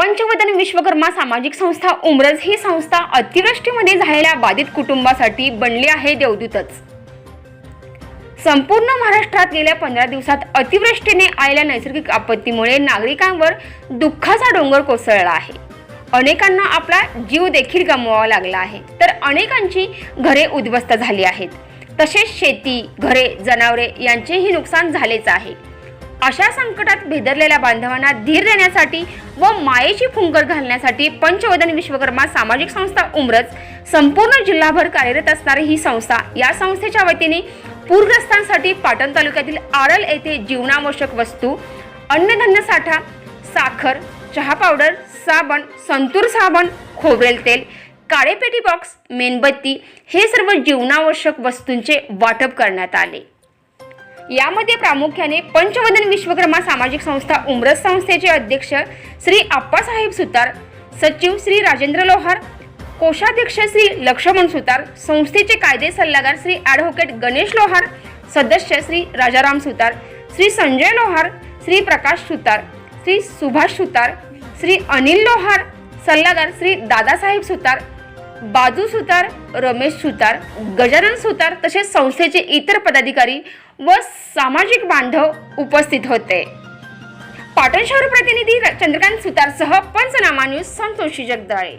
पंचवदन विश्वकर्मा सामाजिक संस्था उमरज ही संस्था अतिवृष्टीमध्ये झालेल्या बाधित कुटुंबासाठी बनली आहे देवदूतच. संपूर्ण महाराष्ट्रात गेल्या पंधरा दिवसात अतिवृष्टीने आलेल्या नैसर्गिक आपत्तीमुळे नागरिकांवर दुःखाचा डोंगर कोसळला आहे. अनेकांना आपला जीव देखील गमवावा लागला आहे. तर अनेकांची घरे उद्ध्वस्त झाली आहेत. तसेच शेती घरे जनावरे यांचेही नुकसान झालेच आहे. अशा संकटात भेदरलेल्या बांधवांना धीर देण्यासाठी व मायेची फुंकर घालण्यासाठी पंचवदन विश्वकर्मा सामाजिक संस्था उमरज संपूर्ण जिल्हाभर कार्यरत असणारी ही संस्था या संस्थेच्या वतीने पूरग्रस्तांसाठी पाटण तालुक्यातील आरल येथे जीवनावश्यक वस्तू अन्नधान्य साठा साखर चहा पावडर साबण संतूर साबण खोबरेल तेल काळेपेटी बॉक्स मेणबत्ती हे सर्व जीवनावश्यक वस्तूंचे वाटप करण्यात आले. यामध्ये प्रामुख्याने पंचवदन विश्वकर्मा सामाजिक संस्था उमरस संस्थेचे अध्यक्ष श्री आप्पासाहेब सुतार सचिव श्री राजेंद्र लोहार कोषाध्यक्ष श्री लक्ष्मण सुतार संस्थेचे कायदे सल्लागार श्री ॲडव्होकेट गणेश लोहार सदस्य श्री राजाराम सुतार श्री संजय लोहार श्री प्रकाश सुतार श्री सुभाष सुतार श्री अनिल लोहार सल्लागार श्री दादासाहेब सुतार बाजू सुतार रमेश सुतार गजानन सुतार तसेच संस्थेचे इतर पदाधिकारी व सामाजिक बांधव उपस्थित होते. पाटण शहर प्रतिनिधी चंद्रकांत सुतारसह पंचनामा न्यूज संतोषी जगदाळे.